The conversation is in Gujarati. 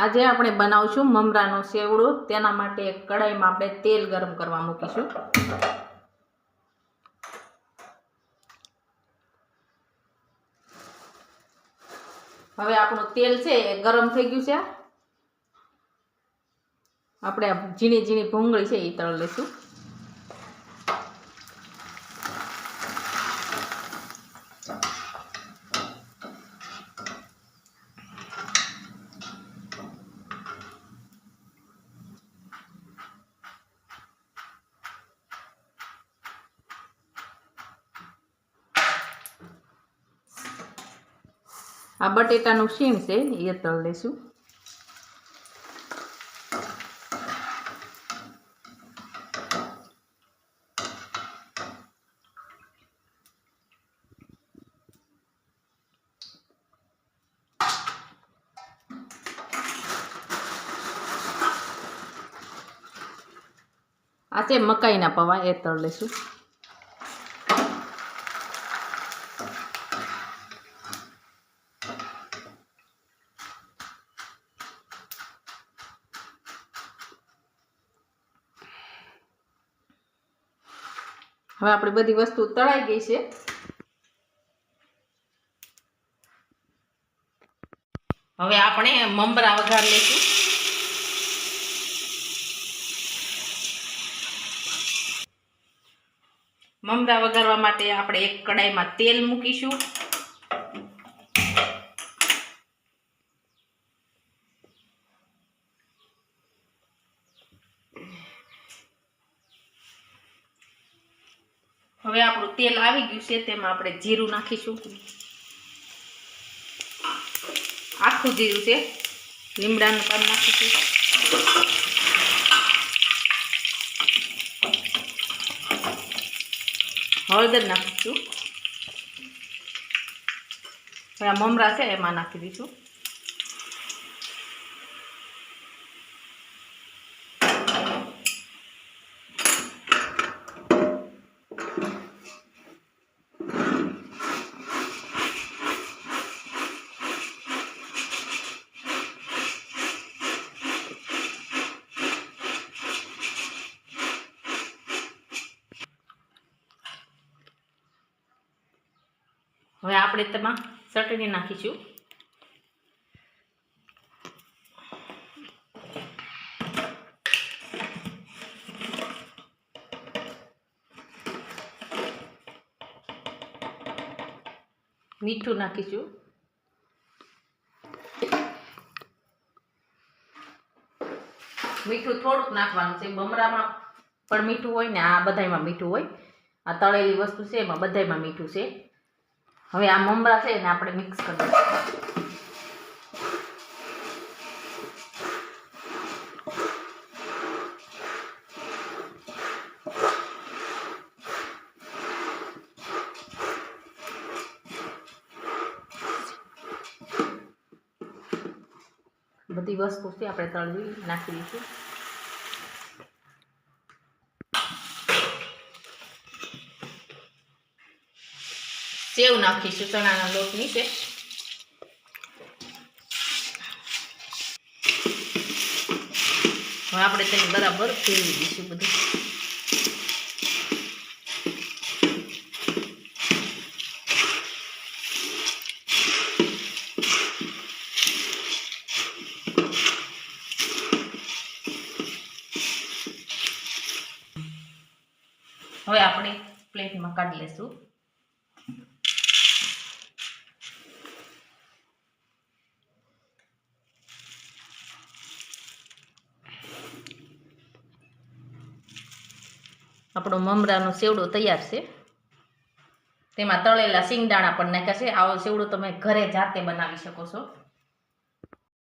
આજે આપણે બનાવશું મમરાનો સેવડો તેના માટે કડાઈમાં આપણે તેલ ગરમ કરવા મૂકીશું. હવે આપણું તેલ છે એ ગરમ થઈ ગયું છે. આપણે ઝીણી ઝીણી ભૂંગળી છે એ તળ લઈશું. આ બટેટાનું શીણ છે એ તળ લઈશું આ છે મકાઈના પૌવા એ તળ લઈશું હવે આપણી બધી વસ્તુ તળાઈ ગઈ છે. હવે આપણે મમરા વઘાર લઈશું મમરા વઘારવા માટે આપણે એક કડાઈમાં તેલ મૂકીશું. હવે આપણું તેલ આવી ગયું છે, તેમાં આપણે જીરું નાખીશું. આખું જીરું છે, લીમડાનું પાન નાખીશું. હળદર નાખીશું. હવે આ મમરા છે, એમાં નાખી દઈશું. હવે આપણે તેમાં ચટણી નાખીશું. મીઠું નાખીશું. મીઠું થોડુંક નાખવાનું છે. બમરામાં પણ મીઠું હોય ને આ બધાયમાં મીઠું હોય. આ તળેલી વસ્તુ છે, એમાં બધાયમાં મીઠું છે. હવે આ મમરા છે એને આપણે મિક્સ કરી દઈશું. બધી વસ્તુ છે, આપણે તળવી નાખી દઈશું. સેવ નાખીશું ચણાના લોટ નીચે હવે આપણે તેને બરાબર ફેરવી દઈશું બધું હવે આપણે પ્લેટમાં કાઢી લેશું આપણો મમરાનો સેવડો તૈયાર છે. તેમાં તળેલા સિંગદાણા પણ નાખ્યા છે. આવો સેવડો તમે ઘરે જાતે બનાવી શકો છો.